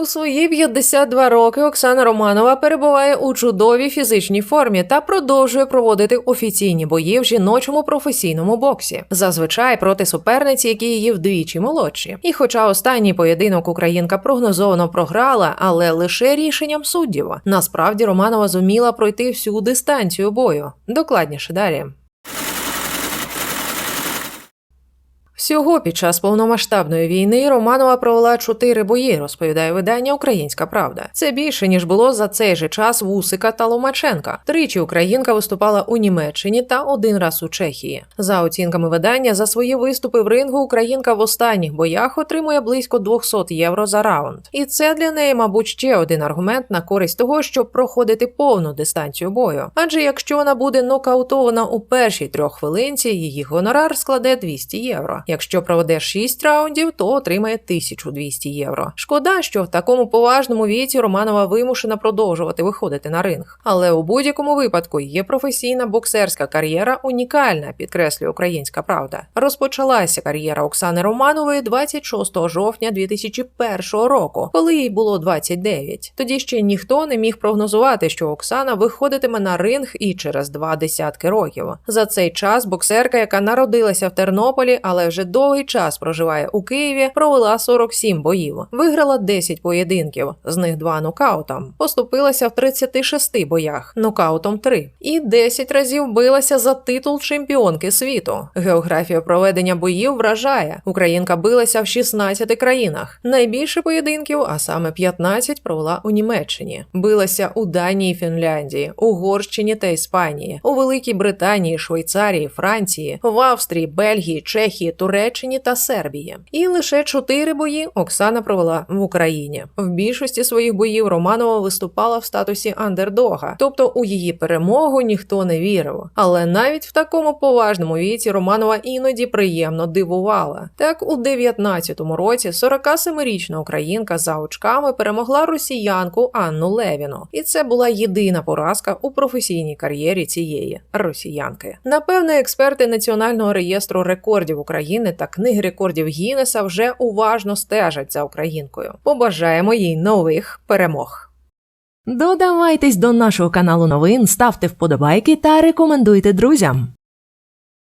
У свої 52 роки Оксана Романова перебуває у чудовій фізичній формі та продовжує проводити офіційні бої в жіночому професійному боксі, зазвичай проти суперниці, які її вдвічі молодші. І хоча останній поєдинок українка прогнозовано програла, але лише рішенням суддів, насправді Романова зуміла пройти всю дистанцію бою. Докладніше далі. Всього під час повномасштабної війни Романова провела чотири бої, розповідає видання Українська Правда. Це більше ніж було за цей же час в Усика та Ломаченка. Тричі Українка виступала у Німеччині та один раз у Чехії. За оцінками видання, за свої виступи в рингу Українка в останніх боях отримує близько 200 євро за раунд. І це для неї, мабуть, ще один аргумент на користь того, щоб проходити повну дистанцію бою. Адже якщо вона буде нокаутована у першій трьох хвилинці, її гонорар складе 200 євро. Якщо проведе 6 раундів, то отримає 1200 євро. Шкода, що в такому поважному віці Романова вимушена продовжувати виходити на ринг. Але у будь-якому випадку її професійна боксерська кар'єра унікальна, підкреслює українська правда. Розпочалася кар'єра Оксани Романової 26 жовтня 2001 року, коли їй було 29. Тоді ще ніхто не міг прогнозувати, що Оксана виходитиме на ринг і через два десятки років. За цей час боксерка, яка народилася в Тернополі, але вже довгий час проживає у Києві, провела 47 боїв, виграла 10 поєдинків, з них 2 нокаутом. Поступилася в 36 боях, нокаутом 3. І 10 разів билася за титул чемпіонки світу. Географія проведення боїв вражає. Українка билася в 16 країнах. Найбільше поєдинків, а саме 15, провела у Німеччині. Билася у Данії, Фінляндії, Угорщині та Іспанії, у Великій Британії, Швейцарії, Франції, в Австрії, Бельгії, Чехії, Туреччині та Сербії. І лише чотири бої Оксана провела в Україні. В більшості своїх боїв Романова виступала в статусі андердога, тобто у її перемогу ніхто не вірив. Але навіть в такому поважному віці Романова іноді приємно дивувала. Так, у 19-му році 47-річна українка за очками перемогла росіянку Анну Левіну, і це була єдина поразка у професійній кар'єрі цієї росіянки. Напевне, експерти Національного реєстру рекордів України та книги рекордів Гіннеса вже уважно стежать за українкою. Побажаємо їй нових перемог. Додавайтесь до нашого каналу новин, ставте вподобайки та рекомендуйте друзям.